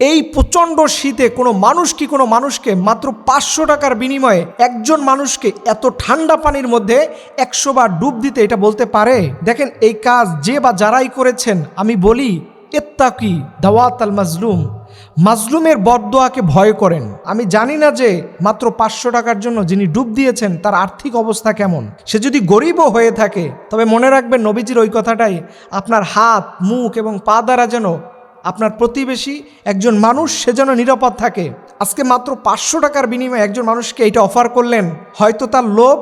এই প্রচণ্ড শীতে কোনো মানুষ কি কোনো মানুষকে মাত্র পাঁচশো টাকার বিনিময়ে একজন মানুষকে এত ঠান্ডা পানির মধ্যে একশো বার ডুব দিতে এটা বলতে পারে? দেখেন এই কাজ যে বা যারাই করেছেন, আমি বলি, এত্তাকি দাওয়াত আল মাজলুম। মাজলুমের বদদোয়াকে ভয় করেন। আমি জানি না যে মাত্র পাঁচশো টাকার জন্য যিনি ডুব দিয়েছেন, তার আর্থিক অবস্থা কেমন। সে যদি গরিবও হয়ে থাকে, তবে মনে রাখবেন নবীজির ওই কথাটাই, আপনার হাত, মুখ এবং পা দ্বারা যেন আপনার প্রতিবেশী একজন মানুষ, সে যেন নিরাপদ থাকে। আজকে মাত্র পাঁচশো টাকার বিনিময়ে একজন মানুষকে এইটা অফার করলেন। হয়তো তার লোভ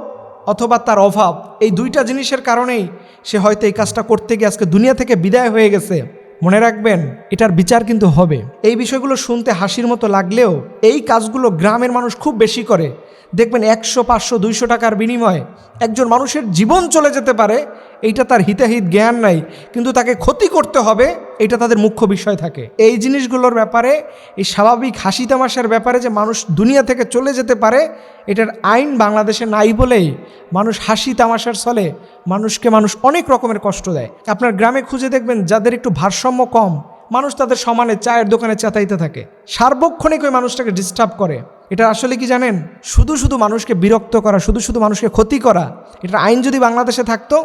অথবা তার অভাব, এই দুইটা জিনিসের কারণেই সে হয়তো এই কাজটা করতে গিয়ে আজকে দুনিয়া থেকে বিদায় হয়ে গেছে। মনে রাখবেন, এটার বিচার কিন্তু হবে। এই বিষয়গুলো শুনতে হাসির মতো লাগলেও এই কাজগুলো গ্রামের মানুষ খুব বেশি করে। দেখবেন একশো, পাঁচশো, দুইশো টাকার বিনিময়ে একজন মানুষের জীবন চলে যেতে পারে এইটা তার হিতাহিত জ্ঞান নাই, কিন্তু তাকে ক্ষতি করতে হবে, এটা তাদের মুখ্য বিষয় থাকে। এই জিনিসগুলোর ব্যাপারে, এই স্বাভাবিক হাসি তামাশার ব্যাপারে যে মানুষ দুনিয়া থেকে চলে যেতে পারে, এটার আইন বাংলাদেশে নাই বলেই মানুষ হাসি তামাশার ছলে মানুষকে মানুষ অনেক রকমের কষ্ট দেয়। আপনার গ্রামে খুঁজে দেখবেন, যাদের একটু ভারসাম্য কম, মানুষ তাদের সমানে চায়ের দোকানে চেতাইতে থাকে। সার্বক্ষণিক ওই মানুষটাকে ডিস্টার্ব করে। এটা আসলে কি জানেন? শুধু শুধু মানুষকে বিরক্ত করা, শুধু শুধু মানুষকে ক্ষতি করা, এটার আইন যদি বাংলাদেশে থাকতো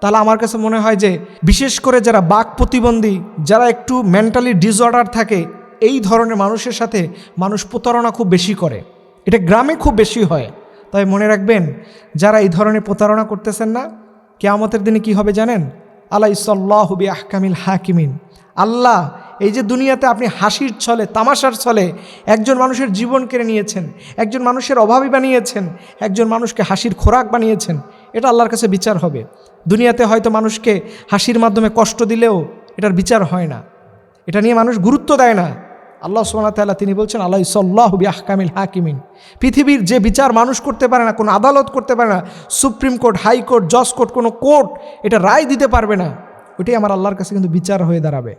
তাহলে আমার কাছে মনে হয় যে বিশেষ করে যারা বাক প্রতিবন্ধী, যারা একটু মেন্টালি ডিসঅর্ডার থাকে, এই ধরনের মানুষের সাথে মানুষ প্রতারণা খুব বেশি করে। এটা গ্রামে খুব বেশি হয়। তাই মনে রাখবেন, যারা এই ধরনের প্রতারণা করতেছেন না, কেয়ামতের দিনে কি হবে জানেন? আল্লাহ ইসল্লাহবি আহকামিল হাকিমিন। আল্লাহ, এই যে দুনিয়াতে আপনি হাসির ছলে, তামাশার ছলে একজন মানুষের জীবন কেড়ে নিয়েছেন, একজন মানুষের অভাবী বানিয়েছেন, একজন মানুষকে হাসির খোরাক বানিয়েছেন এটা আল্লাহর কাছে বিচার হবে। দুনিয়াতে হয়তো মানুষকে হাসির মাধ্যমে কষ্ট দিলেও এটার বিচার হয় না। এটা নিয়ে মানুষ গুরুত্ব দেয় না। আল্লাহ সোনা তাল্লাহ তিনি বলছেন, আল্লাহ ইসল্লাহ আহকামিল হাকিমিন। পৃথিবীর যে বিচার মানুষ করতে পারে না, কোনো আদালত করতে পারে না, সুপ্রিম কোর্ট হাইকোর্ট জজ কোর্ট, কোনো কোর্ট এটা রায় দিতে পারবে না। ওইটাই আমার আল্লাহর কাছে কিন্তু বিচার হয়ে দাঁড়াবে।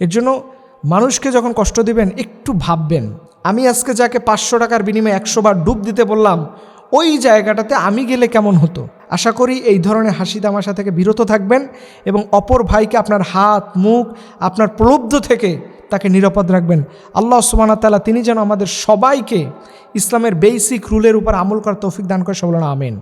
এর জন্য মানুষকে যখন কষ্ট দিবেন, একটু ভাববেন। আমি আজকে যাকে পাঁচশো টাকার বিনিময়ে একশো বার ডুব দিতে বললাম, ওই জায়গাটাতে আমি গেলে কেমন হতো? আশা করি এই ধরনের হাসি তামাশা থেকে বিরত থাকবেন এবং অপর ভাইকে আপনার হাত, মুখ, আপনার প্রলব্ধ থেকে তাকে নিরাপদ রাখবেন। আল্লাহ সুবানা তালা তিনি যেন আমাদের সবাইকে ইসলামের বেসিক রুলের উপর আমল করার তৌফিক দান করে সবলনা আমেন।